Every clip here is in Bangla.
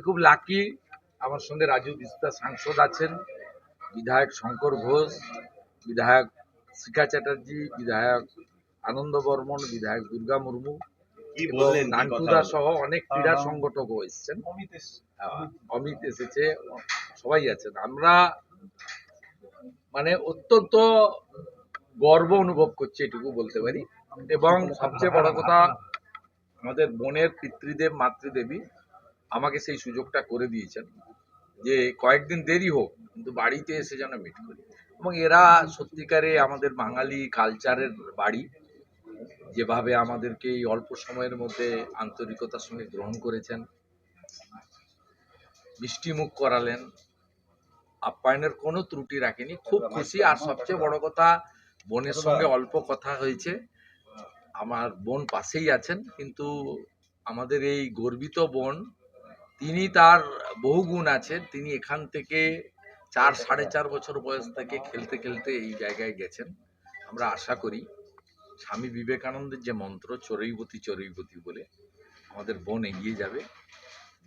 আমি খুব লাকি আমার সঙ্গে রাজু বিস্তা সাংসদ আছেন বিধায়ক শঙ্কর ঘোষ বিধায়ক শিখা চ্যাটার্জি বিধায়ক আনন্দ বর্মন বিধায়ক দুর্গা মুর্মু নানটুদা সহ অনেক ক্রীড়া সংগঠকও এসেছেন। হ্যাঁ, অমিত এসেছে সবাই আছেন। আমরা মানে অত্যন্ত গর্ব অনুভব করছি এটুকু বলতে পারি। এবং সবচেয়ে বড় কথা আমাদের বোনের পিতৃদেব মাতৃদেবী আমাকে সেই সুযোগটা করে দিয়েছেন যে কয়েকদিন দেরি হোক, কিন্তু বাড়িতে এসে যেন মিট করি। এবং এরা সত্যিকারে আমাদের বাঙালি কালচারের বাড়ি, যেভাবে আমাদেরকে এই অল্প সময়ের মধ্যে আন্তরিকতার সঙ্গে গ্রহণ করেছেন। মিষ্টিমুখ করালেন। আপ্যায়নের কোনো ত্রুটি রাখেনি। খুব খুশি। আর সবচেয়ে বড় কথা, বোনের সঙ্গে অল্প কথা হয়েছে। আমার বোন পাশেই আছেন, কিন্তু আমাদের এই গর্বিত বোন তিনি তার বহু গুণ আছে তিনি এখান থেকে চার সাড়ে চার বছর বয়স থেকে খেলতে খেলতে এই জায়গায় গেছেন আমরা আশা করি স্বামী বিবেকানন্দের যে মন্ত্র চরৈবতী চরৈবতী বলে আমাদের বোন এগিয়ে যাবে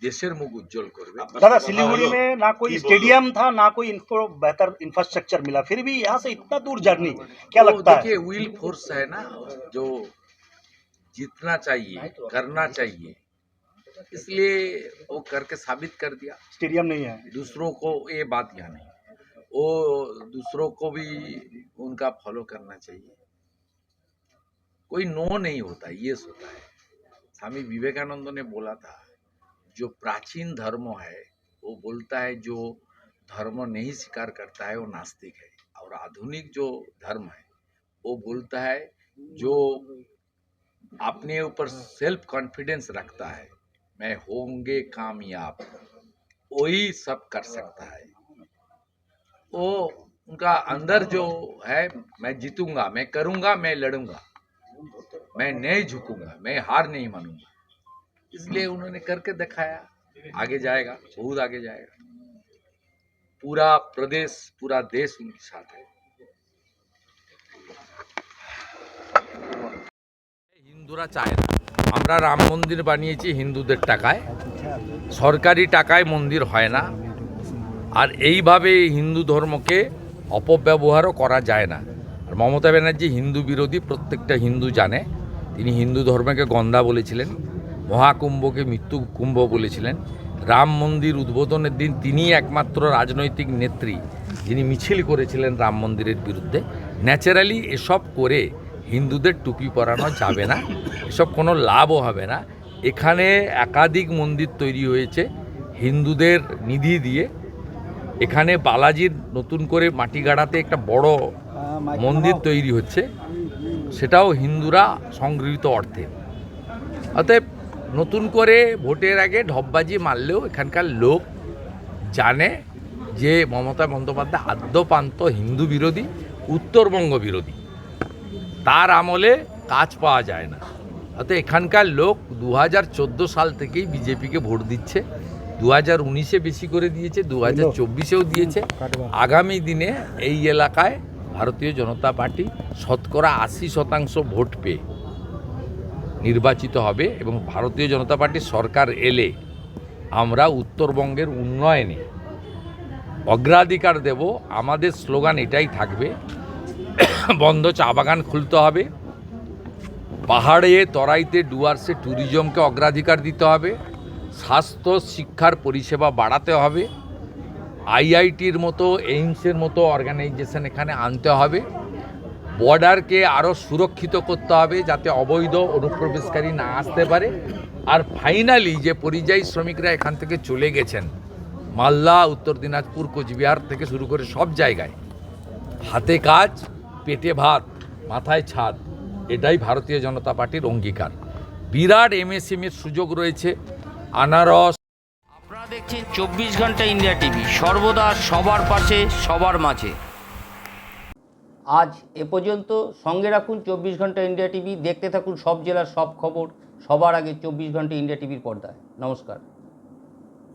দেশের মুখ উজ্জ্বল করবে दादा কথা सिलीगुड़ी হলো। में ना कोई की बोलो? स्टेडियम था ना कोई इन्फ्रो बेहतर इंफ्रास्ट्रक्चर मिला फिर भी यहाँ से इतना दूर जर्नी क्या तो लगता है देखिए विल फोर्स है ना जो जीतना चाहिए करना चाहिए इसलिए वो करके साबित कर दिया। स्टेडियम नहीं है। दूसरों को ये बात यहाँ नहीं वो दूसरों को भी उनका फॉलो करना चाहिए। कोई नो नहीं होता ये होता है। स्वामी विवेकानंद ने बोला था जो प्राचीन धर्म है वो बोलता है जो धर्म नहीं स्वीकार करता है वो नास्तिक है। और आधुनिक जो धर्म है वो बोलता है जो अपने ऊपर सेल्फ कॉन्फिडेंस रखता है मैं होंगे कामयाब। वही सब कर सकता है। वो उनका अंदर जो है, मैं जीतूँगा, मैं करूँगा, मैं लड़ूँगा। मैं नहीं झुकूँगा, मैं हार नहीं मानूँगा। इसलिए उन्होंने करके दिखाया। आगे जाएगा, बहुत आगे जाएगा। पूरा प्रदेश, पूरा देश उनके साथ है। হিন্দুরা চায় না। আমরা রাম মন্দির বানিয়েছি হিন্দুদের টাকায়। সরকারি টাকায় মন্দির হয় না। আর এইভাবে হিন্দু ধর্মকে অপব্যবহারও করা যায় না। আর মমতা ব্যানার্জি হিন্দু বিরোধী প্রত্যেকটা হিন্দু জানে। তিনি হিন্দু ধর্মকে গন্ধা বলেছিলেন, মহাকুম্ভকে মৃত্যু কুম্ভ বলেছিলেন। রাম মন্দির উদ্বোধনের দিন তিনি একমাত্র রাজনৈতিক নেত্রী যিনি মিছিল করেছিলেন রাম মন্দিরের বিরুদ্ধে। ন্যাচারালি এসব করে হিন্দুদের টুপি পরানো যাবে না, এসব কোনো লাভও হবে না। এখানে একাধিক মন্দির তৈরি হয়েছে, হিন্দুদের নিধি দিয়ে। এখানে বালাজির নতুন করে মাটি গাড়াতে একটা বড় মন্দির তৈরি হচ্ছে, সেটাও হিন্দুরা সংগৃহীত অর্থে। অতএব নতুন করে ভোটের আগে ঢপবাজি মারলেও এখানকার লোক জানে যে মমতা বন্দ্যোপাধ্যায় আদ্যপান্ত হিন্দু বিরোধী, উত্তরবঙ্গ বিরোধী। তার আমলে কাজ পাওয়া যায় না। অর্থাৎ এখানকার লোক দু হাজার চোদ্দ সাল থেকেই বিজেপিকে ভোট দিচ্ছে। দু হাজার উনিশে বেশি করে দিয়েছে দু হাজার চব্বিশেও দিয়েছে। আগামী দিনে এই এলাকায় ভারতীয় জনতা পার্টি শতকরা আশি শতাংশ ভোট পেয়ে নির্বাচিত হবে এবং ভারতীয় জনতা পার্টির সরকার এলে আমরা উত্তরবঙ্গের উন্নয়নে অগ্রাধিকার দেব। আমাদের স্লোগান এটাই থাকবে বন্ধ চা বাগান খুলতে হবে। পাহাড়ে তরাইতে ডুয়ার্সে ট্যুরিজমকে অগ্রাধিকার দিতে হবে। স্বাস্থ্য, শিক্ষার পরিষেবা বাড়াতে হবে। আইআইটির মতো, এইমসের মতো অর্গানাইজেশন এখানে আনতে হবে। বর্ডারকে আরও সুরক্ষিত করতে হবে যাতে অবৈধ অনুপ্রবেশকারী না আসতে পারে। আর ফাইনালি যে পরিযায়ী শ্রমিকরা এখান থেকে চলে গেছেন, মালদা, উত্তর দিনাজপুর, কোচবিহার থেকে শুরু করে সব জায়গায়, হাতে কাজ পেটে ভাত মাথায় ছাদ এটাই ভারতীয় জনতা পার্টির অঙ্গীকার। বিরাট এমএসএমএর সুযোগ রয়েছে আনারস। আপনারা দেখছেন চব্বিশ ঘণ্টা ইন্ডিয়া টিভি সর্বদা সবার পাশে সবার মাঝে। আজ এ পর্যন্ত সঙ্গে রাখুন চব্বিশ ঘণ্টা ইন্ডিয়া টিভি দেখতে থাকুন সব জেলার সব খবর সবার আগে চব্বিশ ঘণ্টা ইন্ডিয়া টিভির পর্দায়। নমস্কার।